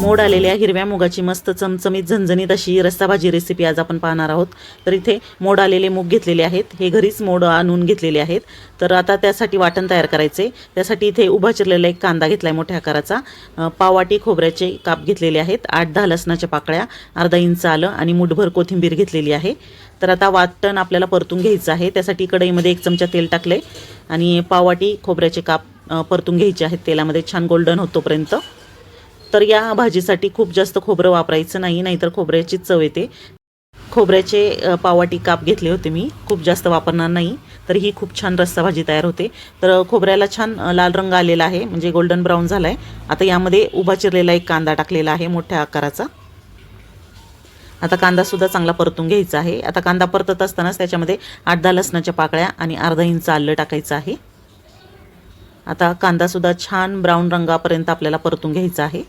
मोड आलेल्या हिरव्या मुगाची मस्त चमचमीत झणझणीत अशी रस्ता भाजी रेसिपी आज आपण पाहणार आहोत. तर इथे मोड आलेले मूग घेतलेले आहेत. हे घरीच मोड आणून घेतलेले आहेत. तर आता त्यासाठी वाटण तयार करायचे. त्यासाठी इथे उभा चिरलेला एक कांदा घेतला आहे मोठ्या आकाराचा. पावाटी पाववाटी खोबऱ्याचे काप घेतलेले आहेत. आठ दहा लसणाच्या पाकळ्या अर्धा इंच आलं आणि मुठभर कोथिंबीर घेतलेली आहे. तर आता वाटण आपल्याला परतून घ्यायचं आहे. त्यासाठी कढईमध्ये एक चमचा तेल टाकले आणि पाववाटी खोबऱ्याचे काप परतून घ्यायचे आहेत. तेलामध्ये छान गोल्डन होतोपर्यंत. तर या भाजीसाठी खूप जास्त खोबरं वापरायचं नाही नाहीतर खोबऱ्याची चव येते. खोबऱ्याचे पावाटी पाववाटी काप घेतले होते मी. खूप जास्त वापरणार नाही तर ही खूप छान रस्सा भाजी तयार होते. तर खोबऱ्याला छान लाल रंग आलेला आहे म्हणजे गोल्डन ब्राऊन झाला आहे आता यामध्ये उभा चिरलेला एक कांदा टाकलेला आहे मोठ्या आकाराचा. आता कांदासुद्धा चांगला परतून घ्यायचा आहे. आता कांदा परतत असतानाच त्याच्यामध्ये आठ दहा लसणाच्या पाकळ्या आणि अर्धा इंच आलं टाकायचं आहे. आता कांदासुद्धा छान ब्राऊन रंगापर्यंत आपल्याला परतून घ्यायचा आहे.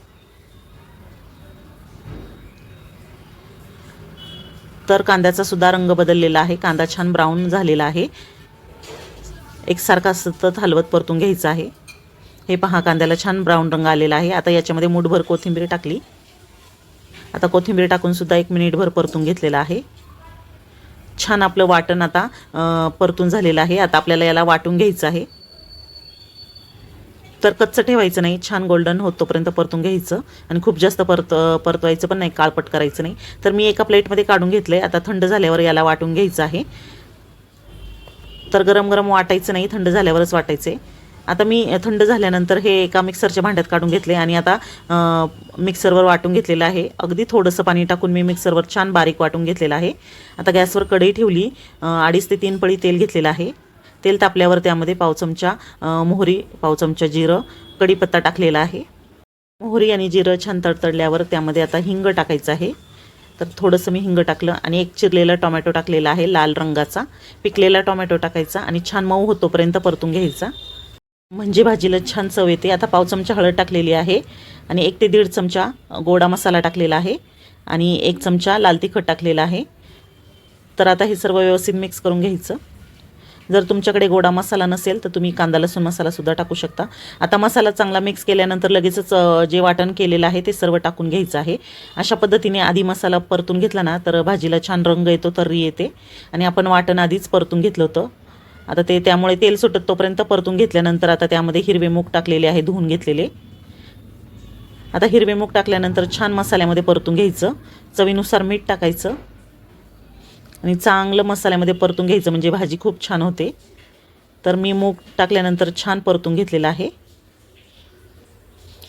तर कांद्याचा सुद्धा रंग बदललेला आहे. कांदा छान ब्राऊन झालेला आहे. एकसारखा सतत हलवत परतून घ्यायचा आहे. हे पहा कांद्याला छान ब्राऊन रंग आलेला आहे. आता याच्यामध्ये मुठभर कोथिंबीर टाकली. आता कोथिंबीर टाकून सुद्धा एक मिनिटभर परतून घेतलेलं आहे. छान आपलं वाटण आता परतून झालेलं आहे. आता आपल्याला याला वाटून घ्यायचं आहे. तर कच्चं ठेवायचं नाही छान गोल्डन होतोपर्यंत परतून घ्यायचं. आणि खूप जास्त परत परतवायचं पण नाही काळपट करायचं नाही. तर मी एका प्लेटमध्ये काढून घेतलं आहे आता थंड झाल्यावर याला वाटून घ्यायचं आहे. तर गरम गरम वाटायचं नाही थंड झाल्यावरच वाटायचं आहे आता मी थंड झाल्यानंतर हे एका मिक्सरच्या भांड्यात काढून घेतले आणि आता मिक्सरवर वाटून घेतलेलं आहे. अगदी थोडंसं पाणी टाकून मी मिक्सरवर छान बारीक वाटून घेतलेलं आहे. आता गॅसवर कढई ठेवली अडीच ते तीन पळी तेल घेतलेलं आहे. तेल तापल्यावर त्यामध्ये पाव चमचा मोहरी पाव चमचा जिरं कढीपत्ता टाकलेला आहे. मोहरी आणि जिरं छान तडतडल्यावर त्यामध्ये आता हिंग टाकायचं आहे. तर थोडंसं मी हिंग टाकलं आणि एक चिरलेला टोमॅटो टाकलेला आहे लाल रंगाचा. पिकलेला टोमॅटो टाकायचा आणि छान मऊ होतोपर्यंत परतून घ्यायचा. म्हणजे भाजीला छान चव येते. आता पाव चमचा हळद टाकलेली आहे आणि एक ते दीड चमचा गोडा मसाला टाकलेला आहे आणि एक चमचा लाल तिखट टाकलेला आहे. तर आता हे सर्व व्यवस्थित मिक्स करून घ्यायचं. जर तुमच्याकडे गोडा मसाला नसेल तर तुम्ही कांदा लसूण मसालासुद्धा टाकू शकता. आता मसाला चांगला मिक्स केल्यानंतर लगेचच जे वाटण केलेलं आहे ते सर्व टाकून घ्यायचं आहे. अशा पद्धतीने आधी मसाला परतून घेतला ना तर भाजीला छान रंग येतो तर्री येते. आणि आपण वाटण आधीच परतून घेतलं होतं. आता ते त्यामुळे तेल सुटत तोपर्यंत परतून घेतल्यानंतर आता त्यामध्ये हिरवे मूग टाकलेले आहे धुवून घेतलेले. आता हिरवे मूग टाकल्यानंतर छान मसाल्यामध्ये परतून घ्यायचं. चवीनुसार मीठ टाकायचं. आणि चांगलं मसाल्यामध्ये परतून घ्यायचं म्हणजे भाजी खूप छान होते. तर मी मूग टाकल्यानंतर छान परतून घेतलेला आहे.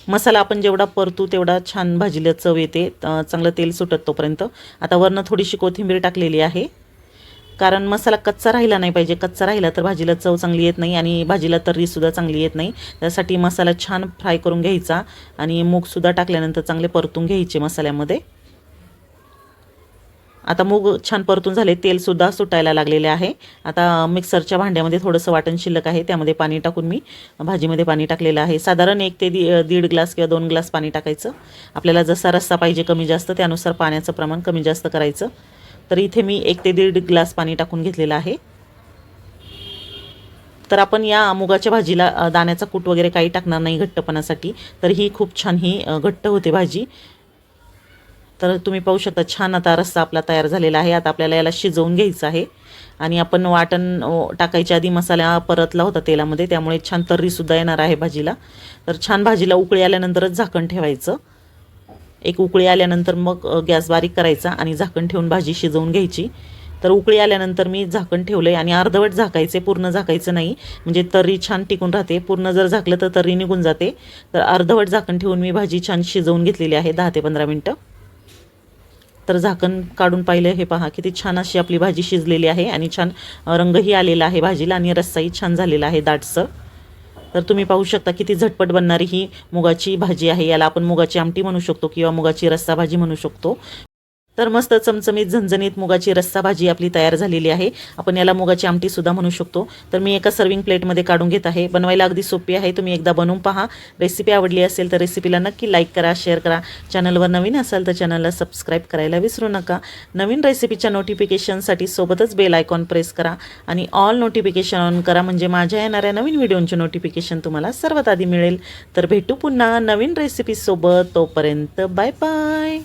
मसाला आपण जेवढा परतू तेवढा छान भाजीला चव येते चांगलं तेल सुटत तोपर्यंत. आता वरनं थोडीशी कोथिंबीर टाकलेली आहे. कारण मसाला कच्चा राहिला नाही पाहिजे. कच्चा राहिला तर भाजीला चव चांगली येत नाही आणि भाजीला तर्रीसुद्धा चांगली येत नाही. त्यासाठी मसाला छान फ्राय करून घ्यायचा आणि मूगसुद्धा टाकल्यानंतर चांगले परतून घ्यायचे मसाल्यामध्ये. आता मूग छान परतून झाले. तेलसुद्धा सुटायला लागलेले आहे. आता मिक्सरच्या भांड्यामध्ये थोडंसं वाटण शिल्लक आहे. त्यामध्ये पाणी टाकून मी भाजीमध्ये पाणी टाकलेलं आहे. साधारण एक ते दी दीड ग्लास किंवा दोन ग्लास पाणी टाकायचं. आपल्याला जसा रस्सा पाहिजे कमी जास्त त्यानुसार पाण्याचं प्रमाण कमी जास्त करायचं. तर इथे मी एक ते दीड ग्लास पाणी टाकून घेतलेलं आहे. तर आपण या मुगाच्या भाजीला दाण्याचा कूट वगैरे काही टाकणार नाही घट्टपणासाठी. तर ही खूप छान ही घट्ट होते भाजी. तर तुम्ही पाहू शकता छान आता रस्सा आपला तयार झालेला आहे. आता आपल्याला याला शिजवून घ्यायचं आहे. आणि आपण वाटण टाकायच्या आधी मसाला परतला होता तेलामध्ये. त्यामुळे छान तर्रीसुद्धा येणार आहे भाजीला. तर छान भाजीला उकळी आल्यानंतरच झाकण ठेवायचं. एक उकळी आल्यानंतर मग गॅस बारीक करायचा आणि झाकण ठेवून भाजी शिजवून घ्यायची. तर उकळी आल्यानंतर मी झाकण ठेवलं आहे आणि अर्धवट झाकायचे पूर्ण झाकायचं नाही. म्हणजे तर्री छान टिकून राहते. पूर्ण जर झाकलं तर तर्री निघून जाते. तर अर्धवट झाकण ठेवून मी भाजी छान शिजवून घेतलेली आहे दहा ते पंधरा मिनटं. तर झाकण काढून पाहिलं हे पहा किती छान अशी आपली भाजी शिजलेली आहे आणि छान रंगही आलेला आहे भाजीला आणि रस्साही छान झालेला आहे दाटसर. तर तुम्ही पाहू शकता किती झटपट बनणारी ही मुगाची भाजी आहे. याला आपण मुगाची आमटी म्हणू शकतो किंवा मुगाची रस्सा भाजी म्हणू शकतो. तर मस्त चमचमीत झणझणीत मुगाची रस्सा भाजी आपली तयार झालेली आहे. आपण याला मुगाची आमटी सुद्धा म्हणू शकतो. तर मी एका सर्विंग प्लेटमध्ये काढून घेत आहे. बनवायला अगदी सोपी आहे. तुम्ही एकदा बनवून पहा. रेसिपी आवडली असेल तर रेसिपीला नक्की लाईक करा शेअर करा. चॅनलवर नवीन असाल तर चॅनलला सबस्क्राईब करायला विसरू नका. नवीन रेसिपीच्या नोटिफिकेशनसाठी सोबतच बेल आयकॉन प्रेस करा आणि ऑल नोटिफिकेशन ऑन करा. म्हणजे माझ्या येणाऱ्या नवीन व्हिडिओंचे नोटिफिकेशन तुम्हाला सर्वात आधी मिळेल. तर भेटू पुन्हा नवीन रेसिपीसोबत तोपर्यंत बाय बाय